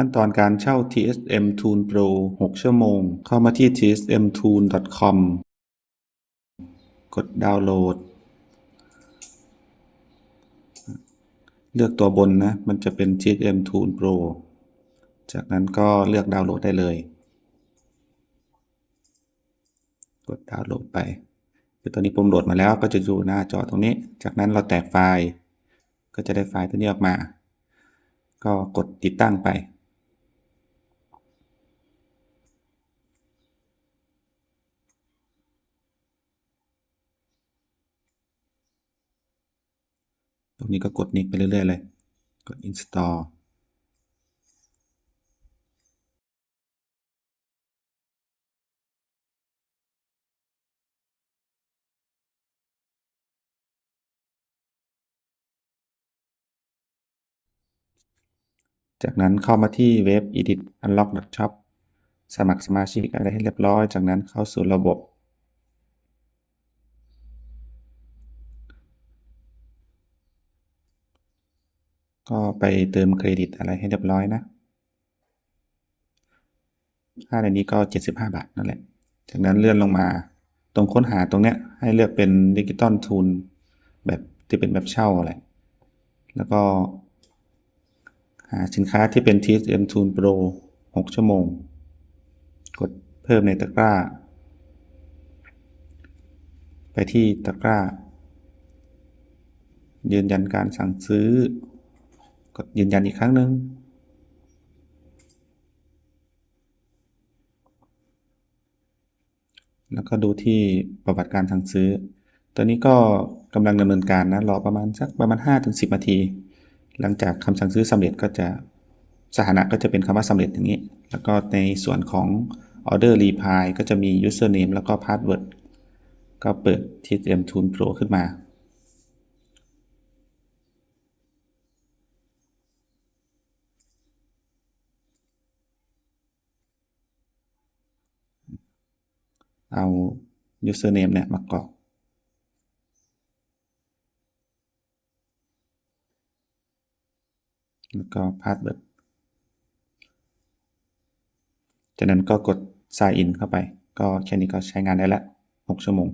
ขั้นตอนการเช่า TSM Tool Pro 6 ชั่วโมง เข้ามาที่ tsmtool.com กดดาวน์โหลด เลือกตัวบนนะ มันจะเป็น TSM Tool Pro จากนั้นก็เลือกดาวน์โหลดได้เลย กดดาวน์โหลดไปคือตอนนี้ผมโหลดมาแล้วก็จะอยู่หน้าจอตรงนี้ จากนั้นเราแตกไฟล์ ก็จะได้ไฟล์ตัวนี้ออกมา ก็กดติดตั้งไป ตรงนี้ก็กดนิกไปเรื่อยๆเลย กด install จากนั้นเข้ามาที่เว็บ edit unlock shop สมัครสมาชิกอะไรให้เรียบร้อย จากนั้นเข้าสู่ระบบ ก็ไปเติมเครดิตอะไรให้เรียบร้อยนะค่าในนี้ก็ 75 บาทนั่นแหละ จากนั้นเลื่อนลงมา ตรงค้นหาตรงเนี้ยให้เลือกเป็นดิจิตอลทูลแบบที่เป็นแบบเช่าอะไร แล้วก็หาสินค้าที่เป็น TSM Tool Pro 6 ชั่วโมง กดเพิ่มในตะกร้า ไปที่ตะกร้า ยืนยันการสั่งซื้อ กดยืนยันอีกครั้งหนึ่งแล้วก็ดูที่ประวัติการสั่งซื้อ ตัวนี้ก็กำลังดำเนินการนะรอประมาณสักประมาณ 5-10นาที หลังจากคำสั่งซื้อสำเร็จก็จะสถานะก็จะเป็นคำว่าสำเร็จอย่างนี้ แล้วก็ในส่วนของ Order Reply ก็จะมี Username แล้วก็ Password ก็เปิด TSM Tool Pro ขึ้นมา เอา username เนี่ยมากรอกแล้วก็ password จากนั้นก็กด sign in เข้าไป ก็แค่นี้ก็ใช้งานได้ละ 6 ชั่วโมง